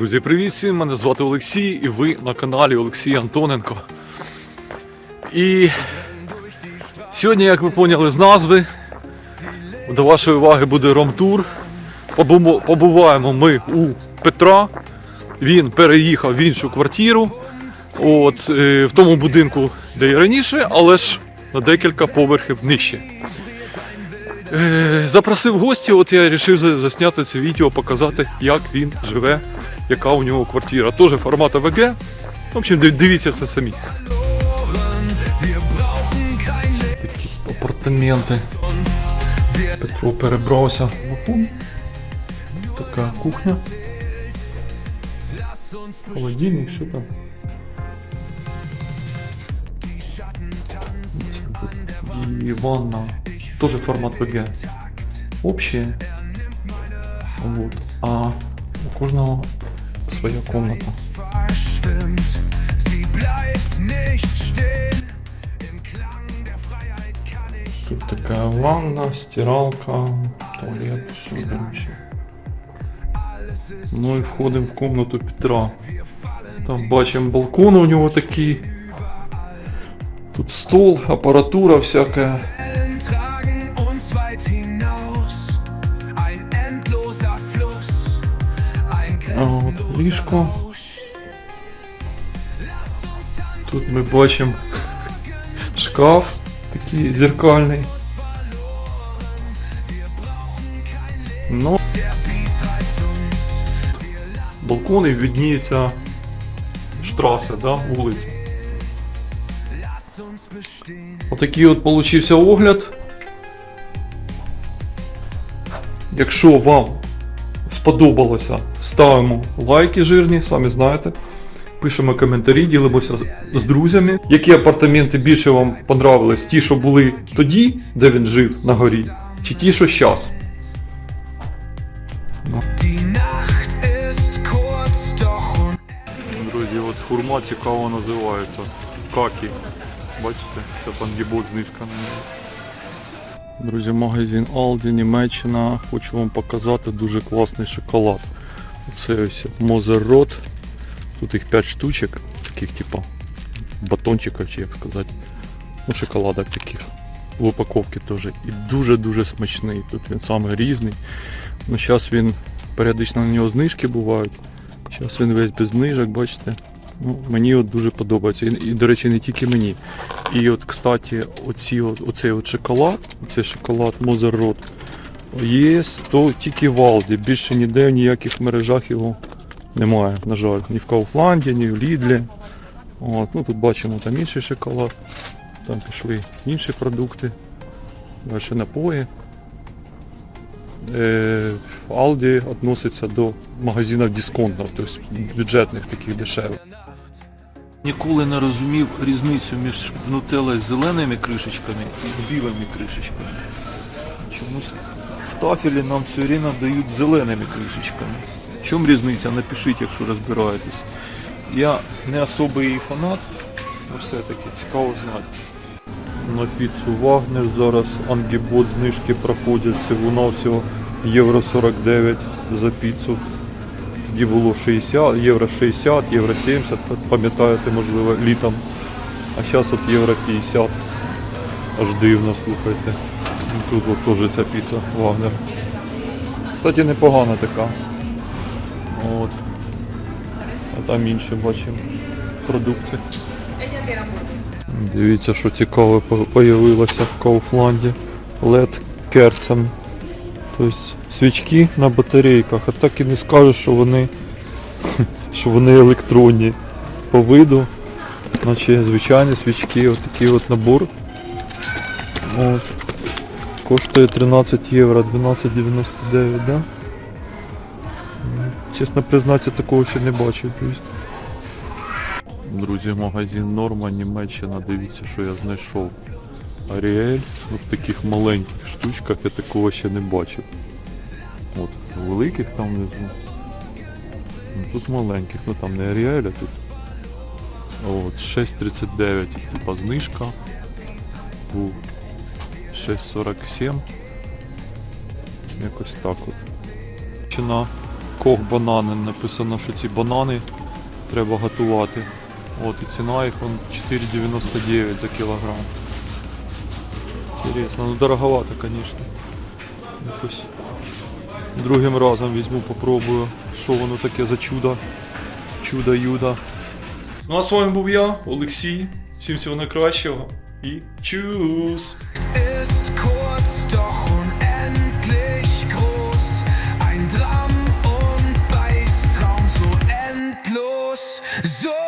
Друзі, привіт всім! Мене звати Олексій і ви на каналі Олексій Антоненко. І сьогодні, як ви поняли з назви, до вашої уваги буде ромтур. Побуваємо ми у Петра. Він переїхав в іншу квартиру. От, е, в тому будинку, де і раніше, але ж на декілька поверхів нижче. Е, Запросив гості, от я вирішив засняти це відео, показати, як він живе, яка у нього квартира. Теж формату ВГ. В общем, дивіться все самі. Такі апартаменти. Петро перебрався в Афон. Така кухня. Холодильник, що там? И ванна. тоже формат PG. Общие. Вот. А у каждого своя комната. Тут такая ванна, стиралка, туалет, все короче. Ну и входим в комнату Петра. Там бачим балконы у него такие. Тут стол, аппаратура всякая. Ліжко. Тут ми бачимо шкаф такий зеркальний. Ну, балкон і відніється штраса, да, вулиця. Отакий от получився огляд. Якщо вам сподобалося, ставимо лайки жирні, самі знаєте. Пишемо коментарі, ділимося з- друзями. Які апартаменти більше вам понравились? Ті, що були тоді, де він жив на горі, чи ті, що зараз? Und Друзі, от хурма цікаво називається. Какі. Бачите, зараз ангібот знижка на нього. Друзі, магазин Aldi, Німеччина. Хочу вам показати дуже класний шоколад. Оце ось Мозерот. Тут їх 5 штучок, таких типу батончиків, чи як сказати. Ну, шоколадок таких. В упаковці теж. І дуже-дуже смачний. Тут він саме різний. Ну, зараз він періодично на нього знижки бувають. Зараз він весь без знижок, бачите. Ну, мені от дуже подобається. І, і, до речі, не тільки мені. І от, кстати, оці, оцей от шоколад, оцей шоколад Мозерот, є то тільки в Алді. Більше ніде в ніяких мережах його немає, на жаль. Ні в Кауфланді, ні в Лідлі. От, ну, тут бачимо там інший шоколад. Там пішли інші продукти. Далі напої. Е, Aldi відноситься до магазинів дисконтів, тобто бюджетних таких дешевих. Ніколи не розумів різницю між нутеллою з зеленими кришечками і з білими кришечками. Чомусь в тафелі нам все время дають зеленими кришечками. В чому різниця? Напишіть, якщо розбираєтесь. Я не особий її фанат, але все-таки цікаво знати. На піцу Вагнер зараз ангібот знижки проходять всього всього євро 49 за піцу. Тоді було 60, євро 60, євро 70, пам'ятаєте, можливо, літом. А зараз от євро 50. Аж дивно, слухайте. Тут от теж ця піца Вагнер. Кстати, непогана така. От. А там інші бачимо продукти. Дивіться, що цікаве по- появилося в Кауфланді. LED керцен. Тобто свічки на батарейках, а так і не скажеш, що вони, що вони електронні. По виду, наче звичайні свічки, отакий от набор. От. Коштує 13 євро, 12,99, да? Чесно признатися, такого ще не бачив. Друзі, магазин Норма, Німеччина, дивіться, що я знайшов. Аріель в таких маленьких штучках я такого ще не бачив. От, великих там внизу. Ну, Тут маленьких, ну там не Аріель, а тут. От, 6.39, типа знижка. Був 6.47. Якось так от. Ціна Кох банани. Написано, що ці банани треба готувати. От і ціна їх 4,99 за кілограм. Інтересно, ну дороговато, звісно. Якось Другим разом візьму, попробую, що воно таке за чудо. Чудо-юдо. Ну а с вами був я, Олексій. Всім всього найкращого і чус! So